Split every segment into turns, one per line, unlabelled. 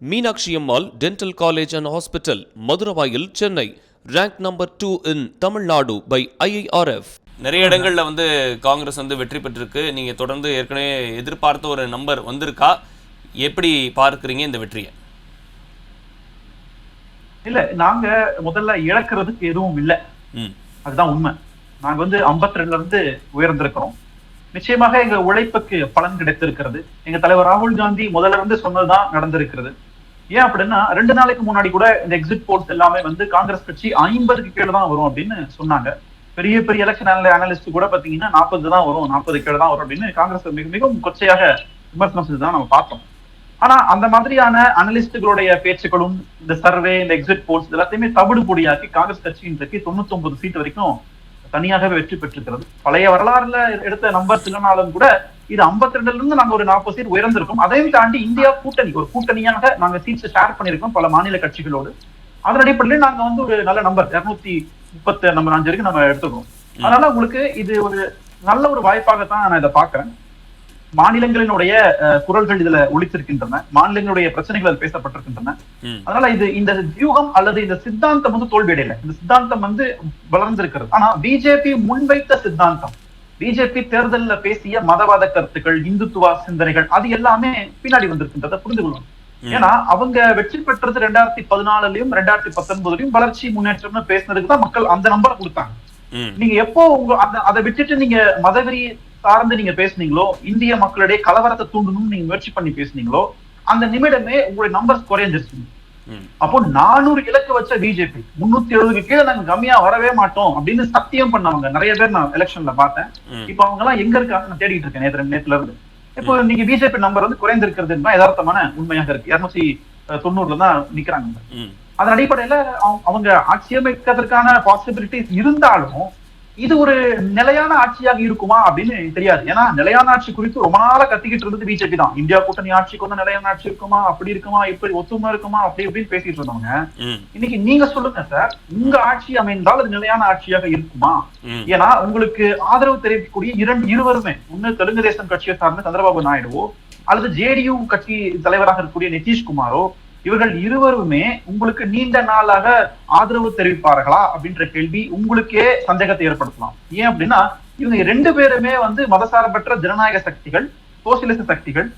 Meenakshi Ammal dental college and hospital Maduravoyal Chennai. Rank number two in Tamil Nadu by IIRF நிறைய இடங்கள்ல வந்து காங்கிரஸ் வந்து வெற்றி பெற்றிருக்கு. நீங்க தொடர்ந்து ஏற்கனவே எதிர்பார்த்த ஒரு நம்பர் வந்திருக்கா? எப்படி பார்க்குறீங்க இந்த வெற்றியை?
இல்ல நாங்க முதல்ல இழக்கிறதுக்கு எதுவும் இல்ல. அதுதான் உண்மை. நாங்க வந்து 52 ரெண்டுல இருந்து உயர்ந்திருக்கிறோம். நிச்சயமாக எங்க உழைப்புக்கு பலன் கிடைத்திருக்கிறது. எங்க தலைவர் ராகுல் காந்தி முதல்ல இருந்து சொன்னதுதான் நடந்திருக்கிறது. ஏன் அப்படின்னா ரெண்டு நாளைக்கு முன்னாடி கூட இந்த எக்ஸிட் போல்ஸ் எல்லாமே வந்து காங்கிரஸ் கட்சி ஐம்பதுக்கு கீழே தான் வரும் அப்படின்னு சொன்னாங்க. பெரிய பெரிய எலெக்ஷன் அனலிஸ்ட் கூட பாத்தீங்கன்னா நாற்பது தான் வரும் நாற்பது கீழே தான் வரும் அப்படின்னு காங்கிரஸ் மிக மிகவும் கொச்சையாக விமர்சனம் செஞ்சு தான் நம்ம பார்த்தோம். ஆனா அந்த மாதிரியான அனலிஸ்டுகளுடைய பேச்சுக்களும் இந்த சர்வே இந்த எக்ஸிட் போல்ஸ் எல்லாத்தையுமே தவிடு பொடியாக்கி காங்கிரஸ் கட்சி இன்றைக்கு தொண்ணூத்தி ஒன்பது சீட் வரைக்கும் தனியாகவே வெற்றி பெற்றிருக்கிறது. பழைய வரலாறுல எடுத்த நம்பர் இல்லைனாலும் கூட இது 52 ரெண்டுல இருந்து நாங்க ஒரு நாற்பது சீட் உயர்ந்திருக்கோம். அதையும் தாண்டி இந்தியா கூட்டணி ஒரு கூட்டணியாக நாங்க சீட்ஸ் ஷேர் பண்ணியிருக்கோம் பல மாநில கட்சிகளோடு. அதன் அடிப்படையில் நாங்க வந்து ஒரு நல்ல நம்பர் இருநூத்தி முப்பத்தி நம்பர் அஞ்சு வரைக்கும் நம்ம எடுத்துக்கிறோம். அதனால உங்களுக்கு இது ஒரு நல்ல ஒரு வாய்ப்பாகத்தான் நான் இதை பாக்குறேன் மாநிலங்களினுடைய குரல்கள் இதுல ஒழித்திருக்கின்றன மாநிலங்களுடைய பிரச்சனைகள் பேசப்பட்டிருக்கின்றன. அதனால இது இந்த வியூகம் அல்லது இந்த சித்தாந்தம் வந்து தோல்வியடையல. இந்த சித்தாந்தம் வந்து வளர்ந்திருக்கிறது. ஆனா பிஜேபி முன்வைத்த சித்தாந்தம் பிஜேபி தேர்தல்ல பேசிய மதவாத கருத்துக்கள் இந்துத்துவ சிந்தனைகள் அது எல்லாமே பின்னாடி வந்திருக்கின்றத புரிந்து கொள்ளணும். ஏன்னா அவங்க வெற்றி பெற்றது ரெண்டாயிரத்தி பதினாலுலயும் ரெண்டாயிரத்தி பத்தொன்பதுலயும் வளர்ச்சி முன்னேற்றம்னு பேசினதுக்கு தான் மக்கள் அந்த நம்பரை கொடுத்தாங்க. நீங்க எப்போ உங்க அந்த அதை விட்டுட்டு நீங்க மதவெறி சார்ந்து நீங்க பேசுனீங்களோ இந்திய மக்களிடையே கலவரத்தை தூண்டணும்னு நீங்க முயற்சி பண்ணி பேசுனீங்களோ அந்த நிமிடமே உங்களுடைய நம்பர்ஸ் குறைஞ்சிருச்சு. அப்போ நானூறு இலக்கு வச்ச பிஜேபி முன்னூத்தி எழுபதுக்கு கீழே நாங்க கம்மியா வரவே மாட்டோம் அப்படின்னு சத்தியம் பண்ணவங்க. நிறைய பேர் நான் எலெக்ஷன்ல பார்த்தேன். இப்ப அவங்க எல்லாம் எங்க இருக்காங்க நான் தேடிட்டு இருக்கேன் நேற்று நேத்துல இருந்து. இப்போ நீங்க பிஜேபி நம்பர் வந்து குறைந்திருக்கிறது யதார்த்தமான உண்மையாக இருக்கு. இருநூத்தி தொண்ணூறுல தான் நிக்கிறாங்க. அதன் அடிப்படையில அவங்க- அவங்க ஆட்சி அமைக்கிறதுக்கான பாசிபிலிட்டிஸ் இருந்தாலும் இது ஒரு நிலையான ஆட்சியாக இருக்குமா அப்படின்னு தெரியாது. ஏன்னா நிலையான ஆட்சி குறித்து ரொம்ப நாளா கத்திக்கிட்டு இருந்தது பிஜேபி தான். இந்தியா கூட்டணி ஆட்சிக்கு வந்து நிலையான ஆட்சி இருக்குமா? அப்படி இருக்குமா? இப்படி ஒத்துமை இருக்குமா? அப்படி இப்படின்னு பேசிட்டு இருந்தவங்க. இன்னைக்கு நீங்க சொல்லுங்க சார் உங்க ஆட்சி அமைந்தால் அது நிலையான ஆட்சியாக இருக்குமா? ஏன்னா உங்களுக்கு ஆதரவு தெரிவிக்கக்கூடிய இரண்டு இருவருமே ஒண்ணு தெலுங்கு தேசம் கட்சியை சார்ந்த சந்திரபாபு நாயுடுவோ அல்லது ஜேடியு கட்சி தலைவராக இருக்கக்கூடிய நிதிஷ்குமாரோ இவர்கள் இருவருமே உங்களுக்கு நீண்ட நாளாக ஆதரவு தெரிவிப்பார்களா அப்படின்ற கேள்வி உங்களுக்கே சந்தேகத்தை ஏற்படுத்தலாம். ஏன் அப்படின்னா இவங்க ரெண்டு பேருமே வந்து மதசார்பற்ற ஜனநாயக சக்திகள் சோசியலிச சக்திகள்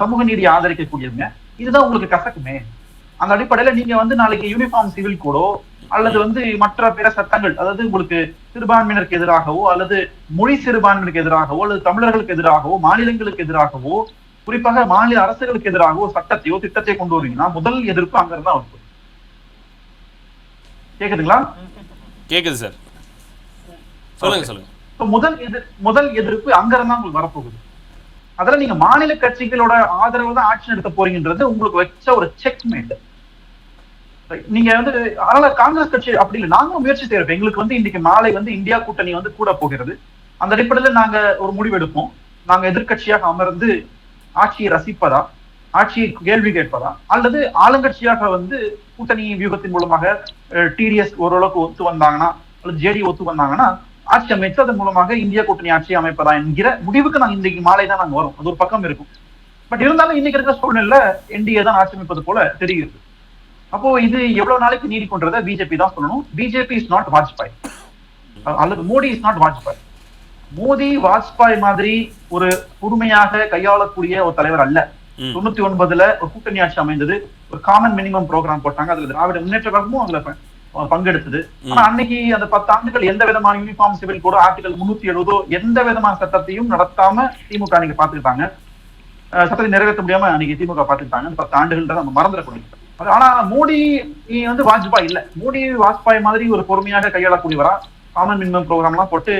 சமூக நீதி ஆதரிக்கக்கூடியவங்க. இதுதான் உங்களுக்கு கசக்குமே. அந்த அடிப்படையில நீங்க வந்து நாளைக்கு யூனிஃபார்ம் சிவில் கோடோ அல்லது வந்து மற்ற பிற சட்டங்கள் அதாவது உங்களுக்கு சிறுபான்மையினருக்கு எதிராகவோ அல்லது மொழி சிறுபான்மையினருக்கு எதிராகவோ அல்லது தமிழர்களுக்கு எதிராகவோ மாநிலங்களுக்கு எதிராகவோ குறிப்பாக மாநில அரசுகளுக்கு எதிராகவோ சட்டத்தையோ திட்டத்தை கொண்டு வருவீங்கன்னா முதல் எதிர்ப்பு அங்க இருந்தா வரும் கேக்குதுங்களா?
கேக்குது சார். சொல்லுங்க சொல்லுங்க.
முதல் எதிர் முதல் எதிர்ப்பு அங்க இருந்தா உங்களுக்கு வரப்போகுது. அதுல நீங்க மாநில கட்சிகளோட ஆதரவு தான் ஆட்சி நடத்த போறீங்கன்றது உங்களுக்கு வச்ச ஒரு செக்மேட் நீங்க வந்து அதனால காங்கிரஸ் கட்சி அப்படி இல்லை. நாங்க முயற்சி செய்யறோம். எங்களுக்கு வந்து இன்னைக்கு மாலை வந்து இந்தியா கூட்டணி வந்து கூட போகிறது. அந்த அடிப்படையில நாங்க ஒரு முடிவெடுப்போம் நாங்க எதிர்க்கட்சியாக அமர்ந்து ஆட்சியை ரசிப்பதா? ஆட்சியை கேள்வி கேட்பதா? அல்லது ஆளுங்கட்சியாக வந்து கூட்டணி வியூகத்தின் மூலமாக டிடிஎஸ் ஓரளவுக்கு ஒத்து வந்தாங்கன்னா அல்லது ஜேடி ஒத்து வந்தாங்கன்னா ஆட்சி அமைத்து அதன் மூலமாக இந்திய கூட்டணி ஆட்சி அமைப்பதா என்கிற முடிவுக்கு நாங்க இன்னைக்கு மாலை தான் நாங்கள் வரோம். அது ஒரு பக்கம் இருக்கும். பட் இருந்தாலும் இன்னைக்கு இருக்கிற சூழ்நிலை என்டிஏ தான் ஆட்சி அமைப்பது போல தெரிகிறது. அப்போ இது எவ்வளவு நாளைக்கு நீடிக்குன்றத பிஜேபி தான் சொல்லணும். பிஜேபி இஸ் நாட் வாஜ்பாய் அல்லது மோடி இஸ் நாட் வாஜ்பாய் மோடி வாஜ்பாய் மாதிரி ஒரு பொறுமையாக கையாளக்கூடிய ஒரு தலைவர் அல்ல. தொண்ணூத்தி ஒன்பதுல ஒரு கூட்டணி ஆட்சி அமைந்தது. ஒரு காமன் மினிமம் ப்ரோக்ராம் போட்டாங்க. அதுல திராவிட முன்னேற்ற கழகமும் அதுல பங்கெடுத்தது. ஆனா அன்னைக்கு அந்த பத்து ஆண்டுகள் எந்த விதமான யூனிஃபார்ம் சிவில் கூட ஆர்டிகல் முன்னூத்தி எழுபதோ எந்த விதமான சட்டத்தையும் நடத்தாம திமுக அன்னைக்கு பாத்துக்கிட்டாங்க சட்டத்தை நிறைவேற்ற முடியாம அன்னைக்கு திமுக பாத்துக்கிட்டாங்க அந்த பத்து ஆண்டுகள் நம்ம மறந்துடக்கூடாது ஆனா மோடி நீ வந்து வாஜ்பாய் இல்ல. மோடி வாஜ்பாய் மாதிரி ஒரு பொறுமையாக கையாளக்கூடியவரா? காமன் மினிமம் ப்ரோக்ராம் எல்லாம் போட்டு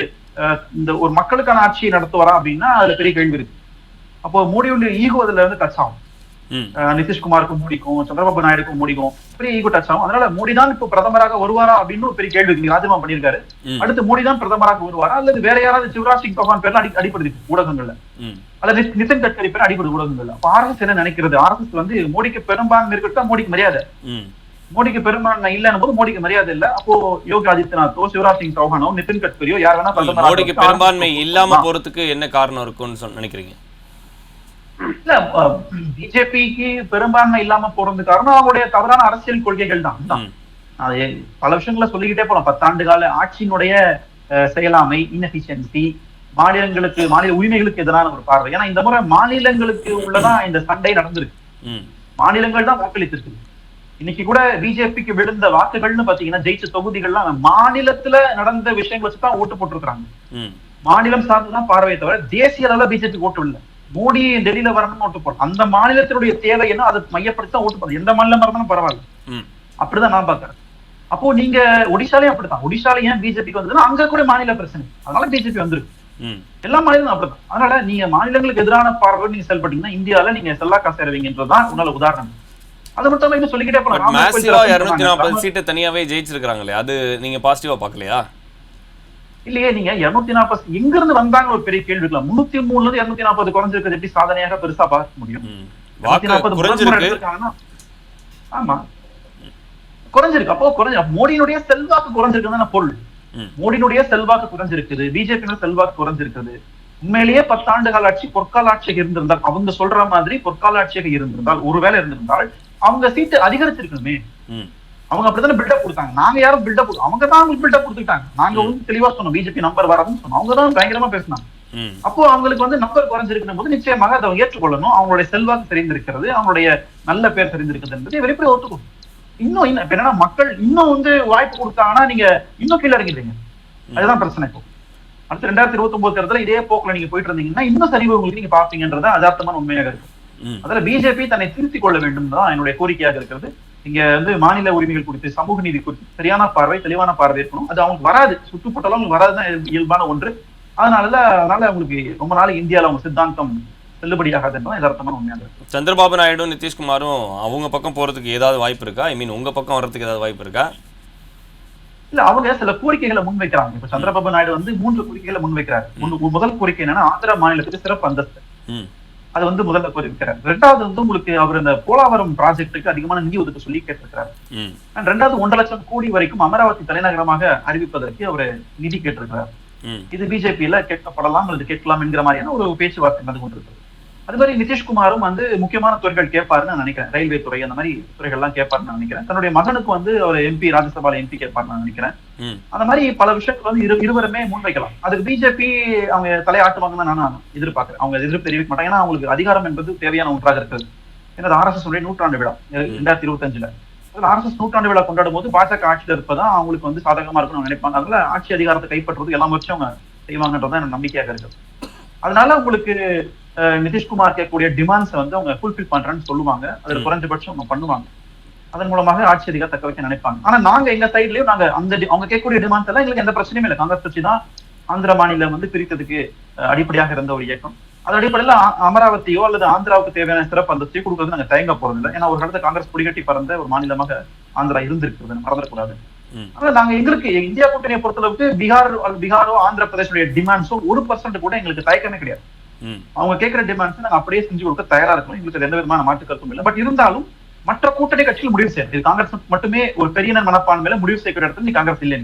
இந்த ஒரு மக்களுக்கான ஆட்சியை நடத்துவாரா அப்படின்னா அதுல பெரிய கேள்வி இருக்கு. அப்போ மோடியுடைய ஈகோ அதுல இருந்து டச் ஆகும். நிதிஷ்குமாருக்கும் மோடிக்கும் சந்திரபாபு நாயுடுக்கும் மோடிக்கும் பெரிய ஈகோ டச் ஆகும். அதனால மோடி தான் இப்போ பிரதமராக வருவாரா அப்படின்னு ஒரு பெரிய கேள்வி இருக்கு. ராஜினாமா பண்ணியிருக்காரு.
ம்.
அடுத்து மோடி தான் பிரதமராக வருவாரா? அல்லது வேற யாராவது சிவராஜ் சிங் சௌஹான் பேர்ல அடி அடிப்படுது ஊடகங்கள்ல. அல்லது நித்- நிதின் கட்கரி பேர் அடிப்படுது ஊடகங்கள்ல. அப்ப ஆர்எஸ் என்ன நினைக்கிறது? ஆர்எஸ் வந்து மோடிக்கு பெரும்பான்மை இருக்கட்டும் மோடிக்கு மரியாதை. மோடிக்கு பெரும்பான்மை இல்லைன்னு போது மோடிக்கு மரியாதை இல்ல. அப்போ யோகி ஆதித்யநாத்தோ சிவராஜ் சிங் சௌஹானோ நிதின் கட்கரியோ யார் வேணா
மோடிக்கு. பெரும்பான்மை இல்லாம. போறதுக்கு என்ன காரணம் இருக்கும்னு நினைக்கிறீங்க?
இல்ல பிஜேபிக்கு பெரும்பான்மை இல்லாம போறது காரணம் அவங்களுடைய தவறான அரசியல் கொள்கைகள் தான். அது பல விஷயங்களை சொல்லிக்கிட்டே போலாம். பத்தாண்டு கால ஆட்சியினுடைய செயலாமை இன்எஃபிஷியன்சி மாநிலங்களுக்கு மாநில உரிமைகளுக்கு எதிரான ஒரு பார்வை. ஏன்னா இந்த முறை மாநிலங்களுக்கு உள்ளதான் இந்த சண்டை நடந்திருக்கு. மாநிலங்கள் தான் வாக்களித்திருக்கு இன்னைக்கு கூட பிஜேபிக்கு விழுந்த வாக்குகள்னு பாத்தீங்கன்னா ஜெயிச்ச தொகுதிகள்லாம் மாநிலத்துல நடந்த விஷயங்களை வச்சு தான் ஓட்டு போட்டிருக்காங்க
ம்.
மாநிலம் சார்ந்துதான் பார்வையை தவிர தேசிய அளவுல பிஜேபி ஓட்டு இல்லை மோடி டெல்லியில வரணும்னு ஓட்டு போடும் அந்த மாநிலத்தினுடைய தேவை என்ன அதை மையப்படுத்தி தான் ஓட்டு போடும் எந்த மாநிலம் இருந்தாலும் பரவாயில்ல. அப்படிதான் நான் பாக்குறேன் அப்போ நீங்க ஒடிசாலையும் அப்படித்தான். ஒடிசால ஏன் பிஜேபிக்கு வந்ததுன்னா அங்க கூட மாநில பிரச்சனை. அதனால பிஜேபி வந்துருக்கு. எல்லா மாநிலமும் அப்படிதான் அதனால நீங்க மாநிலங்களுக்கு எதிரான பார்வை நீங்க செயல்பட்டீங்கன்னா இந்தியால நீங்க செல்லாக்கா சேருவீங்கன்றதுதான் உன்னால உதாரணம். அது மட்டும் இன்னும் சொல்லிக்கிட்டே போலாம்.
மேசிவா இருநூத்தி நாற்பது. சீட்டை தனியாவே ஜெயிச்சிருக்காங்களே அது நீங்க பாசிட்டிவா பார்க்கலையா?
இல்லையே நீங்க இருநூத்தி நாற்பது எங்க இருந்து வந்தாங்க ஒரு பெரிய கேள்வி இருக்கலாம் முன்னூத்தி மூணுல இருந்து இருநூத்தி நாற்பது குறைஞ்சிருக்கிறது எப்படி சாதனையாக பெருசா பார்க்க முடியும்?
ம்.
240
வாக்கு
முதல் முறை
குறைஞ்சிருக்கு.
எடுத்திருக்காங்கன்னா, ஆமா. குறைஞ்சிருக்கு. அப்போ குறைஞ்ச மோடியினுடைய செல்வாக்கு குறைஞ்சிருக்குன்னு பொருள். மோடியினுடைய செல்வாக்கு குறைஞ்சிருக்குது. பிஜேபி செல்வாக்கு குறைஞ்சிருக்குது. உண்மையிலேயே பத்தாண்டு கால ஆட்சி பொற்கால ஆட்சியாக இருந்திருந்தால் அவங்க சொல்ற மாதிரி பொற்கால ஆட்சியாக இருந்திருந்தால் ஒருவேளை இருந்திருந்தால் அவங்க சீட்டு அதிகரிச்சிருக்கணுமே. அவங்க அப்படித்தானே பில்டப் கொடுத்தாங்க? நாங்க யாரும் பில்டப் அவங்க தான் அவங்களுக்கு பில்டப் கொடுத்துட்டாங்க நாங்க வந்து தெளிவா சொன்னோம். பிஜேபி நம்பர் வராதுன்னு சொன்னோம். அவங்க தான் பயங்கரமா பேசினாங்க. அப்போ அவங்களுக்கு வந்து நம்பர் குறைஞ்சிருக்கும் போது நிச்சயமாக அதை ஏற்றுக்கொள்ளணும். அவங்களுடைய செல்வாக்கு தெரிந்திருக்கிறது அவங்களுடைய நல்ல பேர் தெரிந்திருக்கிறது என்பதை வெளிப்படை ஒத்துக்கணும். இன்னும் இன்னும் என்னன்னா மக்கள் இன்னும் வந்து வாய்ப்பு கொடுத்தாங்கன்னா நீங்க இன்னும் கீழே இறங்கிடுவீங்க. அதுதான் பிரச்சனை இப்போ. அடுத்து ரெண்டாயிரத்தி இருபத்தி ஒன்பது தேர்தல இதே போக்குல நீங்க போயிட்டு இருந்தீங்கன்னா இன்னும் சரிவு உங்களுக்கு நீங்க பாப்பீங்கன்றது யதார்த்தமான உண்மையாக இருக்கு
ம்
அதுல பிஜேபி தன்னை திருத்திக் கொள்ள வேண்டும் தான் என்னுடைய கோரிக்கையாக இருக்கிறது. இங்க வந்து மாநில உரிமைகள் குறித்து சமூக நீதி குறித்து சரியான பார்வை தெளிவான பார்வை இருக்கணும். அது அவங்களுக்கு வராது. சுட்டுப்பட்டாலும் அவங்களுக்கு வராதுதான் இயல்பான ஒன்று. அதனால அதனால அவங்களுக்கு ரொம்ப நாள் இந்தியால அவங்க சித்தாந்தம் செல்லுபடியாகாதுன்றதான் யதார்த்தமான உண்மையாக இருக்கு.
சந்திரபாபு நாயுடும் நிதிஷ்குமாரும் அவங்க பக்கம் போறதுக்கு ஏதாவது வாய்ப்பு இருக்கா? ஐ மீன் உங்க பக்கம் வர்றதுக்கு ஏதாவது வாய்ப்பு இருக்கா?
இல்ல அவங்க சில கோரிக்கைகளை முன்வைக்கிறாங்க. இப்ப சந்திரபாபு நாயுடு வந்து மூன்று கோரிக்கைகளை முன்வைக்கிறார். முதல் கோரிக்கை என்னன்னா ஆந்திரா மாநிலத்துக்கு சிறப்பு அந்தஸ்து. அது வந்து முதல்ல கோரிக்கிறார் ரெண்டாவது வந்து உங்களுக்கு அவர் இந்த போலாவரம் ப்ராஜெக்ட்டுக்கு அதிகமான நிதி ஒதுக்க சொல்லி கேட்டிருக்கிறார். ரெண்டாவது ஒன்றரை லட்சம் கோடி வரைக்கும் அமராவதி தலைநகரமாக அறிவிப்பதற்கு அவர் நிதி கேட்டிருக்கிறார். இது பிஜேபியில கேட்கப்படலாம் அல்லது கேட்கலாம் என்கிற மாதிரியான ஒரு பேச்சுவார்த்தை நடந்து கொண்டிருக்கிறது. அது மாதிரி நிதிஷ்குமாரும் வந்து முக்கியமான துறைகள் கேட்பாருன்னு நான் நினைக்கிறேன். ரயில்வே துறை அந்த மாதிரி துறைகள்லாம் கேட்பாருன்னு நான் நினைக்கிறேன். தன்னுடைய மகனுக்கு வந்து அவர் எம்பி ராஜ்யசபால எம்பி கேட்பாருன்னு நான் நினைக்கிறேன். அந்த மாதிரி பல விஷயங்கள் வந்து இரு இருவருமே முன்வைக்கலாம். அதுக்கு பிஜேபி அவங்க தலையாட்டுவாங்கன்னு நான் எதிர்பார்க்கிறேன். அவங்க எதிர்ப்பு தெரிவிக்க மாட்டாங்க. ஏன்னா அவங்களுக்கு அதிகாரம் என்பது தேவையான ஒன்றாக இருக்கிறது. ஏன்னா ஆர்எஸ்எஸ் உடைய நூற்றாண்டு விழா. ரெண்டாயிரத்தி இருபத்தஞ்சுல. ஆர்எஸ்எஸ் நூற்றாண்டு விழா கொண்டாடும் போது பாஜக ஆட்சியில் இருப்பதா அவங்களுக்கு வந்து சாதகமா இருக்கும்னு நினைப்பாங்க. அதனால ஆட்சி அதிகாரத்தை கைப்பற்றுறது எல்லாம் வச்சு அவங்க செய்வாங்கன்றதான் எனக்கு நம்பிக்கையாக இருக்குது அதனால உங்களுக்கு நிதிஷ்குமார் கேட்கக்கூடிய டிமாண்ட்ஸ் வந்து அவங்க ஃபுல்ஃபில் பண்றேன்னு சொல்லுவாங்க. அதுல. குறைஞ்சபட்சம் அவங்க பண்ணுவாங்க. அதன் மூலமாக ஆட்சி அதிகாரம் தக்க வைக்க நினைப்பாங்க. ஆனா நாங்க எங்க சைட்லயும் நாங்க அந்த அவங்க கேட்கக்கூடிய டிமாண்ட்ஸ் எல்லாம் எங்களுக்கு எந்த பிரச்சனையும் இல்லை. காங்கிரஸ் கட்சி தான் ஆந்திர மாநிலம் வந்து பிரித்ததுக்கு அடிப்படையாக இருந்த ஒரு இயக்கம். அது அடிப்படையில அமராவதியோ அல்லது ஆந்திராவுக்கு தேவையான சிறப்பு அந்தஸ்தையோ கொடுக்கறது நாங்க தயங்க போறது இல்லை ஏன்னா ஒரு காலத்துல காங்கிரஸ் கொடிகட்டி பறந்த ஒரு மாநிலமாக ஆந்திரா இருந்திருக்கிறது. மறந்துடக்கூடாது. ஆனா நாங்க எங்களுக்கு இந்தியா கூட்டணியை பொறுத்தளவுக்கு பீகார் பீகாரோ ஆந்திர பிரதேசோடைய டிமாண்ட்ஸோ ஒரு பர்சன்ட் கூட எங்களுக்கு தயக்கமே கிடையாது. அவங்க கேட்கிற டிமாண்ட்ஸ் நாங்க அப்படியே செஞ்சு கொடுக்க தயாரா இருக்கோம் எங்களுக்கு எந்த விதமான மாற்று கருத்தும் இல்லை. பட் இருந்தாலும் மற்ற கூட்டணி கட்சிகள் முடிவு செய்யும் இது காங்கிரஸ் மட்டுமே ஒரு பெரியனர் மனப்பான்மையில முடிவு செய்யக்கூடிய இடத்துல நீ காங்கிரஸ் இல்லை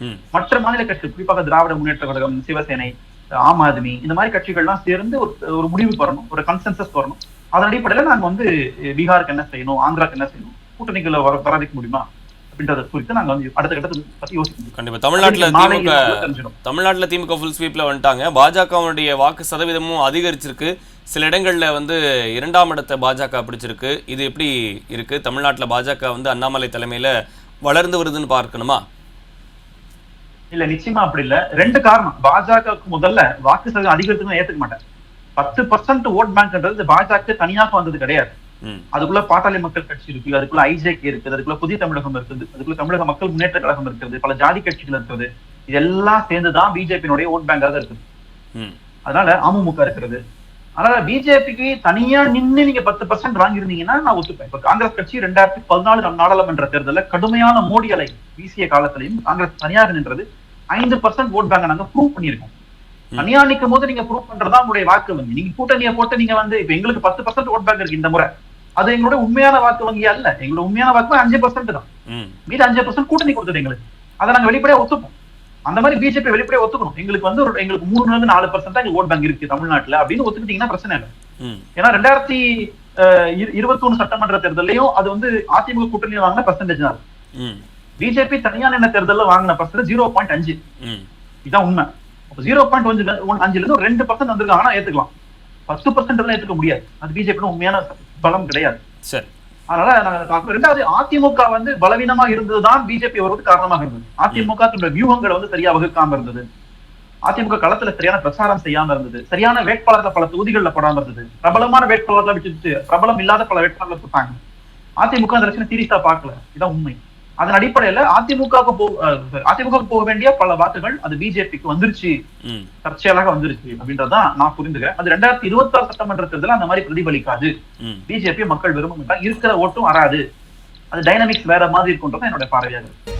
ம்.
மற்ற மாநில கட்சிகள் குறிப்பாக திராவிட முன்னேற்ற கழகம் சிவசேனை ஆம் ஆத்மி இந்த மாதிரி கட்சிகள்லாம் சேர்ந்து ஒரு ஒரு முடிவுக்கு வரணும். ஒரு கன்சென்சஸ் வரணும். அதன் அடிப்படையில நாங்க வந்து பீகாருக்கு என்ன செய்யணும் ஆந்திராக்கு என்ன செய்யணும் கூட்டணிகளை வர வராதிக்க முடியுமா? அப்படின்றத குறித்து நாங்க வந்து அடுத்த கட்டத்தை பத்தி யோசிக்கணும்
கண்டிப்பா. தமிழ்நாட்டுல திமுக தமிழ்நாட்டுல திமுக ஃபுல் ஸ்வீப்ல வந்துட்டாங்க. பாஜகவுடைய வாக்கு சதவீதமும் அதிகரிச்சிருக்கு. சில இடங்கள்ல வந்து இரண்டாம் இடத்தை பாஜக பிடிச்சிருக்கு. இது எப்படி இருக்கு? தமிழ்நாட்டுல பாஜக வந்து அண்ணாமலை தலைமையில வளர்ந்து வருதுன்னு பார்க்கணுமா?
இல்ல நிச்சயமா அப்படி இல்ல. ரெண்டு காரணம். பாஜகவுக்கு முதல்ல வாக்கு சதவீதம் அதிகரித்துன்னு ஏத்துக்க மாட்டேன். பத்து பர்சன்ட் ஓட் பேங்க்ன்றது பாஜக தனியாக வந்தது கிடையாது. அதுக்குள்ள பாட்டாளி மக்கள் கட்சி இருக்கு அதுக்குள்ள ஐஜேகே இருக்குது அதுக்குள்ள புதிய தமிழகம் இருக்குது அதுக்குள்ள தமிழக மக்கள் முன்னேற்ற கழகம் இருக்குது பல ஜாதி கட்சிகள் இருக்குது. இதெல்லாம் சேர்ந்துதான் பிஜேபியினுடைய ஓட் பேங்காக இருக்குது. அதனால அமமுக இருக்கிறது. அதனால பிஜேபிக்கு தனியா நின்னு நீங்க பத்து பர்சன்ட் வாங்கியிருந்தீங்கன்னா நான் ஒத்துப்பேன். இப்ப காங்கிரஸ் கட்சி ரெண்டாயிரத்தி பதினாலு நாடாளுமன்ற தேர்தலில் கடுமையான மோடி அலை வீசிய காலத்திலையும் காங்கிரஸ் தனியாக நின்றது. ஐந்து பர்சன்ட் ஓட் பேங்க நாங்க ப்ரூவ் பண்ணியிருக்கோம். தனியா நிற்கும் போது நீங்க ப்ரூவ் பண்றதா உங்களுடைய வாக்கு வங்கி. நீங்க கூட்டணியை போட்டு நீங்க வந்து இப்ப எங்களுக்கு பத்து பர்சன்ட் ஓட் பேங்க் இருக்கு இந்த முறை. அது எங்களுடைய உண்மையான வாக்கு வங்கி அல்ல. எங்களோட உண்மையான வாக்கு அஞ்சு பர்சன்ட் தான். மீது அஞ்சு பர்சன்ட் கூட்டணி கொடுத்தது எங்களுக்கு. அதை நாங்க வெளிப்படையா ஒத்துப்போம். அந்த மாதிரி பிஜேபி வெளிப்படையா ஒத்துக்கணும். எங்களுக்கு வந்து ஒரு எங்களுக்கு மூணுல இருந்து நாலு பர்சன்ட் எங்களுக்கு ஓட் பேங்க் இருக்கு தமிழ்நாட்டுல அப்படின்னு ஒத்துக்கிட்டீங்கன்னா பிரச்சனை இல்லை. ஏன்னா ரெண்டாயிரத்தி இருபத்தி ஒண்ணு சட்டமன்ற தேர்தலையும் அது வந்து அதிமுக கூட்டணியில் வாங்கின பர்சன்டேஜ் தான் பிஜேபி தனியான எண்ண தேர்தலில் வாங்கின பர்சன்டேஜ் ஜீரோ பாயிண்ட் அஞ்சு.
ம்.
இதான் உண்மை. ஜீரோ பாயிண்ட் அஞ்சுல இருந்து ஒரு ரெண்டு பர்சன்ட் வந்திருக்காங்கன்னா ஏத்துக்கலாம். பத்து பர்சன்ட் எல்லாம் ஏத்துக்க முடியாது. அது பிஜேபி உண்மையான பலம் கிடையாது.
சரி.
அதனால நாங்க பார்க்கிறோம். ரெண்டாவது அதிமுக வந்து பலவீனமா இருந்ததுதான் பிஜேபி வருவது காரணமாக இருந்தது. அதிமுக தன்னுடைய வியூகங்களை வந்து சரியா வகுக்காம இருந்தது. அதிமுக களத்துல சரியான பிரச்சாரம் செய்யாம இருந்தது. சரியான வேட்பாளர்களை பல தொகுதிகள்ல போடாம இருந்தது. பிரபலமான வேட்பாளர்களை விட்டுட்டு பிரபலம் இல்லாத பல வேட்பாளர்களை போட்டாங்க. அதிமுக அந்த லட்சணம் சீரியஸா பார்க்கல. இதான் உண்மை. அதன் அடிப்படையில அதிமுகவுக்கு போ அதிமுக போக வேண்டிய பல வாக்குகள் அது பிஜேபிக்கு வந்துருச்சு. தற்செயலாக வந்துருச்சு அப்படின்றதான் நான் புரிந்துக்கிறேன். அது ரெண்டாயிரத்தி இருபத்தி ஆறு சட்டமன்ற தேர்தல் அந்த மாதிரி பிரதிபலிக்காது. பிஜேபி மக்கள் விரும்ப மாட்டாங்க இருக்கிற ஓட்டும் வராது. அது டைனமிக்ஸ் வேற மாதிரி இருக்குன்றது என்னோட பார்வையாக இருக்கு.